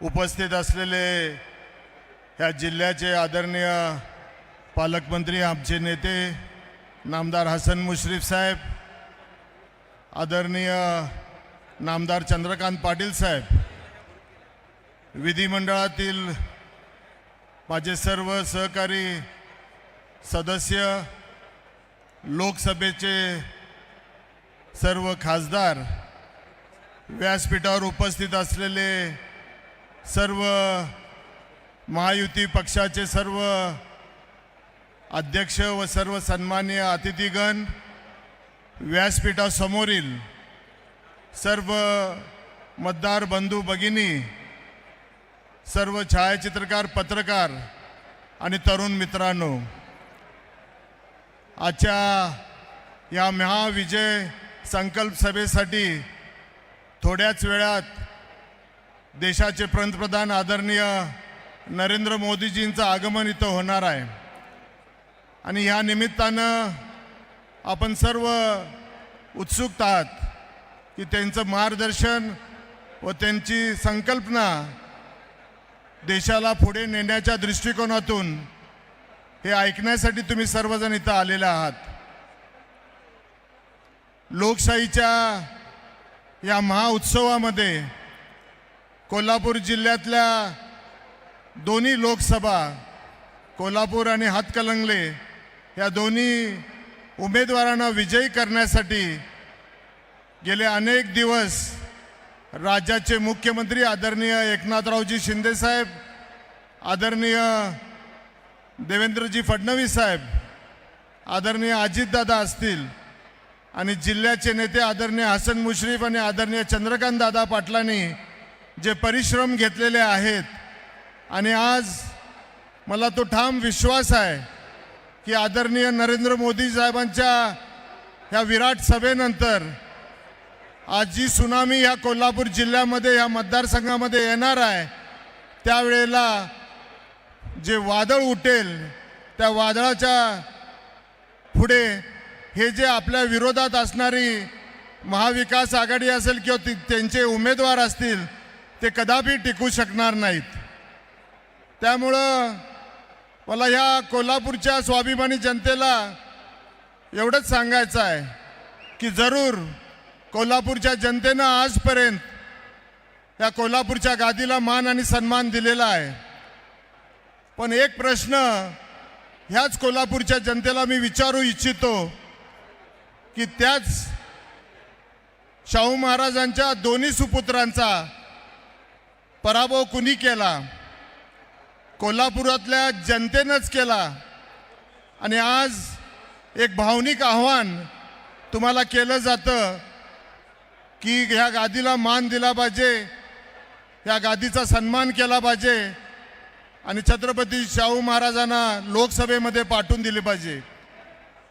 उपस्थित असलेले ह्या जिल्ह्याचे आदरणीय पालकमंत्री आमचे नेते नामदार हसन मुश्रीफ साहेब आदरणीय नामदार चंद्रकांत पाटील साहेब विधिमंडळातील माझे सर्व सहकारी सदस्य लोकसभेचे सर्व खासदार व्यासपीठावर उपस्थित असलेले सर्व महायुती पक्षाचे सर्व अध्यक्ष व सर्व सन्मान्य अतिथीगण व्यासपीठासमोरील सर्व मतदार बंधू भगिनी सर्व छायाचित्रकार पत्रकार आणि तरुण मित्रांनो आजच्या या महाविजय संकल्प सभेसाठी थोड्याच वेळात देशाचे पंतप्रधान आदरणीय नरेंद्र मोदीजींचं आगमन इथं होणार आहे. आणि ह्या निमित्तानं आपण सर्व उत्सुक आहात की त्यांचं मार्गदर्शन व त्यांची संकल्पना देशाला पुढे नेण्याच्या दृष्टिकोनातून हे ऐकण्यासाठी तुम्ही सर्वजण इथं आलेले आहात. लोकशाहीच्या या महाउत्सवामध्ये कोल्हापूर जिल्ह्यातल्या दोन्ही लोकसभा कोल्हापूर आणि हातकलंगले या दोन्ही उमेदवारांना विजयी करण्यासाठी गेले अनेक दिवस राज्याचे मुख्यमंत्री आदरणीय एकनाथरावजी शिंदेसाहेब आदरणीय देवेंद्रजी फडणवीस साहेब आदरणीय अजितदादा असतील आणि जिल्ह्याचे नेते आदरणीय हसन मुश्रीफ आणि आदरणीय चंद्रकांत दादा पाटलांनी जे परिश्रम घेतलेले आहेत. आणि आज मला तो ठाम विश्वास आहे की आदरणीय नरेंद्र मोदी साहेबांच्या ह्या विराट सभेनंतर आज जी सुनामी ह्या कोल्हापूर जिल्ह्यामध्ये ह्या मतदारसंघामध्ये येणार आहे त्यावेळेला जे वादळ उठेल त्या वादळाच्या पुढे हे जे आपल्या विरोधात असणारी महाविकास आघाडी असेल किंवा ती- त्यांचे उमेदवार असतील ते कदापि टिकू शकणार नाहीत. त्यामुळं मला ह्या कोल्हापूरच्या स्वाभिमानी जनतेला एवढंच सांगायचं आहे की जरूर कोल्हापूरच्या जनतेनं आजपर्यंत या कोल्हापूरच्या गादीला मान आणि सन्मान दिलेला आहे. पण एक प्रश्न ह्याच कोल्हापूरच्या जनतेला मी विचारू इच्छितो की त्याच शाहू महाराजांच्या दोन्ही सुपुत्रांचा पराभव कुणी केला? कोल्हापुरातल्या जनतेनंच केला. आणि आज एक भावनिक आव्हान तुम्हाला केलं जातं की ह्या गादीला मान दिला पाहिजे या गादीचा सन्मान केला पाहिजे आणि छत्रपती शाहू महाराजांना लोकसभेमध्ये पाठवून दिले पाहिजे.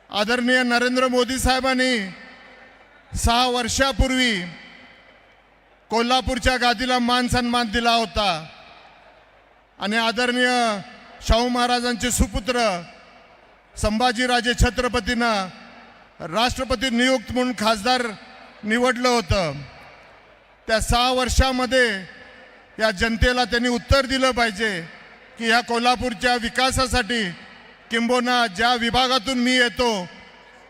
आदरणीय नरेंद्र मोदी साहेबांनी सहा वर्षापूर्वी कोल्हापूरच्या गादीला मान सन्मान दिला होता. आणि आदरणीय शाहू महाराजांचे सुपुत्र संभाजीराजे छत्रपतींना राष्ट्रपती नियुक्त म्हणून खासदार निवडलं होतं. त्या सहा वर्षामध्ये या जनतेला त्यांनी उत्तर दिलं पाहिजे की ह्या कोल्हापूरच्या विकासासाठी किंबोना ज्या विभागातून मी येतो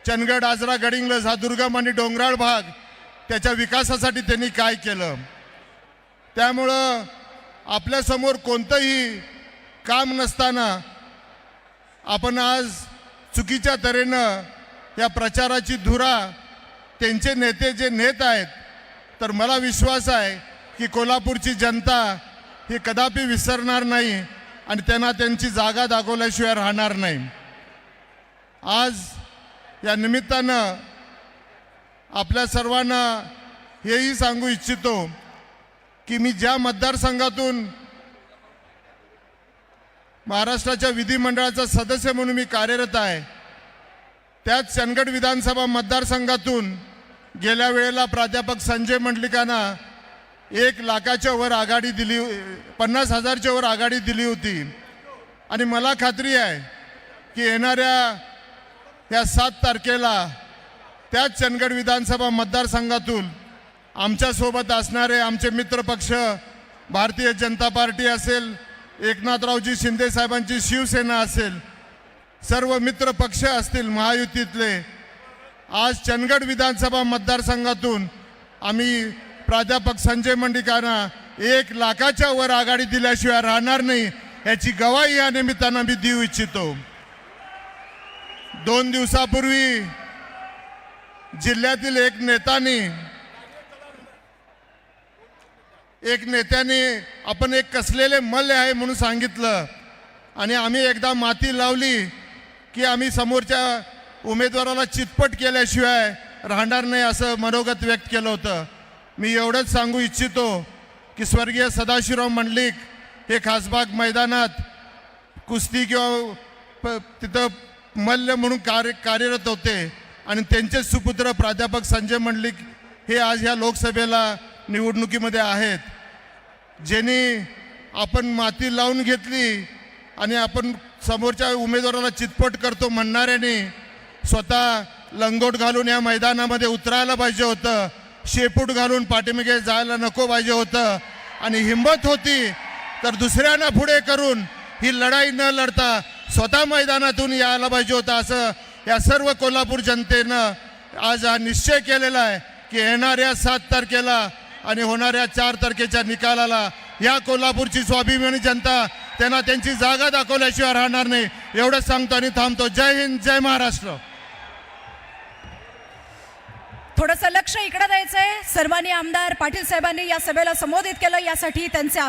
चंदगड आजरा गडिंग्लज हा दुर्गम आणि डोंगराळ भाग त्याच्या विकासासाठी त्यांनी काय केलं? त्यामुळं आपल्यासमोर कोणतंही काम नसताना आपण आज चुकीच्या तऱ्हेनं या प्रचाराची धुरा त्यांचे नेते जे नेत आहेत तर मला विश्वास आहे की कोल्हापूरची जनता ही कदापि विसरणार नाही आणि त्यांना त्यांची जागा दाखवल्याशिवाय राहणार नाही. आज या निमित्तानं आपल्या सर्वांना हेही सांगू इच्छितो की मी ज्या मतदारसंघातून महाराष्ट्राच्या विधिमंडळाचा सदस्य म्हणून मी कार्यरत आहे त्याच चंदगड विधानसभा मतदारसंघातून गेल्या वेळेला प्राध्यापक संजय मंडलिकांना एक लाखाच्या वर आघाडी दिली पन्नास हजारच्या वर आघाडी दिली होती. आणि मला खात्री आहे की येणाऱ्या या सात तारखेला त्याच चंदगड विधानसभा मतदारसंघातून आमच्यासोबत असणारे आमचे मित्रपक्ष भारतीय जनता पार्टी असेल एकनाथरावजी शिंदेसाहेबांची शिवसेना असेल सर्व मित्र पक्ष असतील महायुतीतले आज चंदगड विधानसभा मतदारसंघातून आम्ही प्राध्यापक संजय मंडिकांना एक लाखाच्या वर आघाडी दिल्याशिवाय राहणार नाही याची गवाही या निमित्तानं मी देऊ इच्छितो. दोन दिवसापूर्वी जिल्ह्यातील एक नेत्याने एक नेत्याने आपण एक कसलेले मल्ल आहे म्हणून सांगितलं. आणि आम्ही एकदा माती लावली की आम्ही समोरच्या उमेदवाराला चितपट केल्याशिवाय राहणार नाही असं मनोगत व्यक्त केलं होतं. मी एवढंच सांगू इच्छितो की स्वर्गीय सदाशिवराव मंडलिक हे खासबाग मैदानात कुस्ती किंवा प तिथं मल्ल म्हणून कार्य कार्यरत होते. आणि त्यांचे सुपुत्र प्राध्यापक संजय मंडलिक हे आज ह्या लोकसभेला निवडणुकीमध्ये आहेत. ज्यांनी आपण माती लावून घेतली आणि आपण समोरच्या उमेदवाराला चितपट करतो म्हणणाऱ्याने स्वतः लंगोट घालून या मैदानामध्ये उतरायला पाहिजे होतं. शेपूट घालून पाठीमागे जायला नको पाहिजे होतं. आणि हिंमत होती तर दुसऱ्यांना पुढे करून ही लढाई न लढता स्वतः मैदानातून यायला पाहिजे होतं असं या सर्व कोल्हापूर जनतेनं आज हा निश्चय केलेला आहे की येणाऱ्या सात तारखेला आणि होणाऱ्या चार तारखेच्या निकालाला या कोल्हापूरची स्वाभिमानी जनता त्यांना त्यांची जागा दाखवल्याशिवाय राहणार नाही एवढं सांगतो आणि थांबतो. जय हिंद जय महाराष्ट्र. थोडंसं लक्ष इकडे द्यायचंय. सर्वांनी आमदार पाटील साहेबांनी या सभेला संबोधित केलं यासाठी त्यांचे